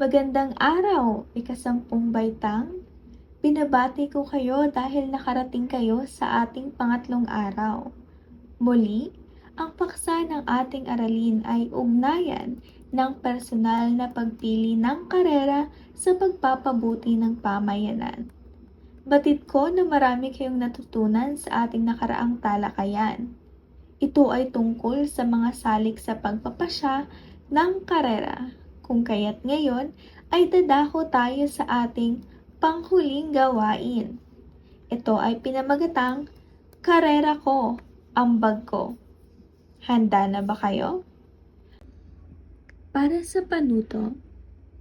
Magandang araw, ikasampung baitang. Binabati ko kayo dahil nakarating kayo sa ating pangatlong araw. Muli, ang paksa ng ating aralin ay ugnayan ng personal na pagpili ng karera sa pagpapabuti ng pamayanan. Batid ko na marami kayong natutunan sa ating nakaraang talakayan. Ito ay tungkol sa mga salik sa pagpapasya ng karera. Kung kaya't ngayon ay dadako tayo sa ating panghuling gawain. Ito ay pinamagatang Karera ko, ambag ko. Handa na ba kayo? Para sa panuto,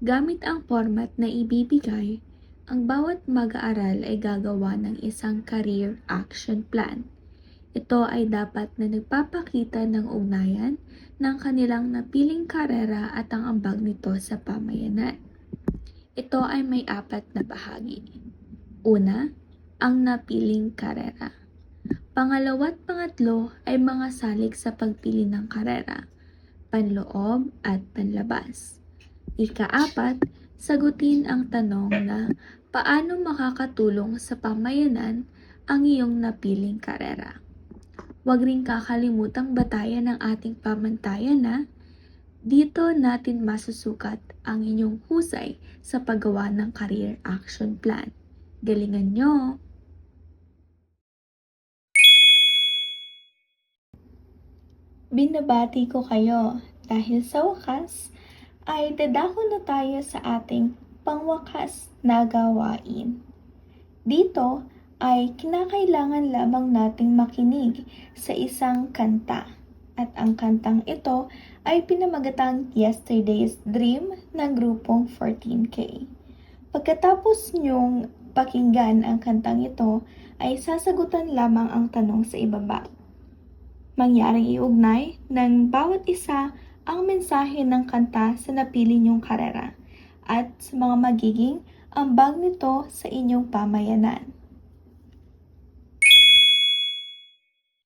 gamit ang format na ibibigay, ang bawat mag-aaral ay gagawa ng isang career action plan. Ito ay dapat na nagpapakita ng ugnayan ng kanilang napiling karera at ang ambag nito sa pamayanan. Ito ay may apat na bahagi. Una, ang napiling karera. Pangalawa at pangatlo ay mga salik sa pagpili ng karera, panloob at panlabas. Ikaapat, sagutin ang tanong na paano makakatulong sa pamayanan ang iyong napiling karera. Huwag rin kakalimutang batayan ng ating pamantayan na dito natin masusukat ang inyong husay sa paggawa ng career action plan. Galingan nyo! Binabati ko kayo dahil sa wakas ay dadako na tayo sa ating pangwakas na gawain. Dito ay kinakailangan lamang nating makinig sa isang kanta. At ang kantang ito ay pinamagatang Yesterday's Dream ng grupong 14K. Pagkatapos nyong pakinggan ang kantang ito, ay sasagutan lamang ang tanong sa ibaba. Mangyaring iugnay ng bawat isa ang mensahe ng kanta sa napili nyong karera at sa mga magiging ambag nito sa inyong pamayanan.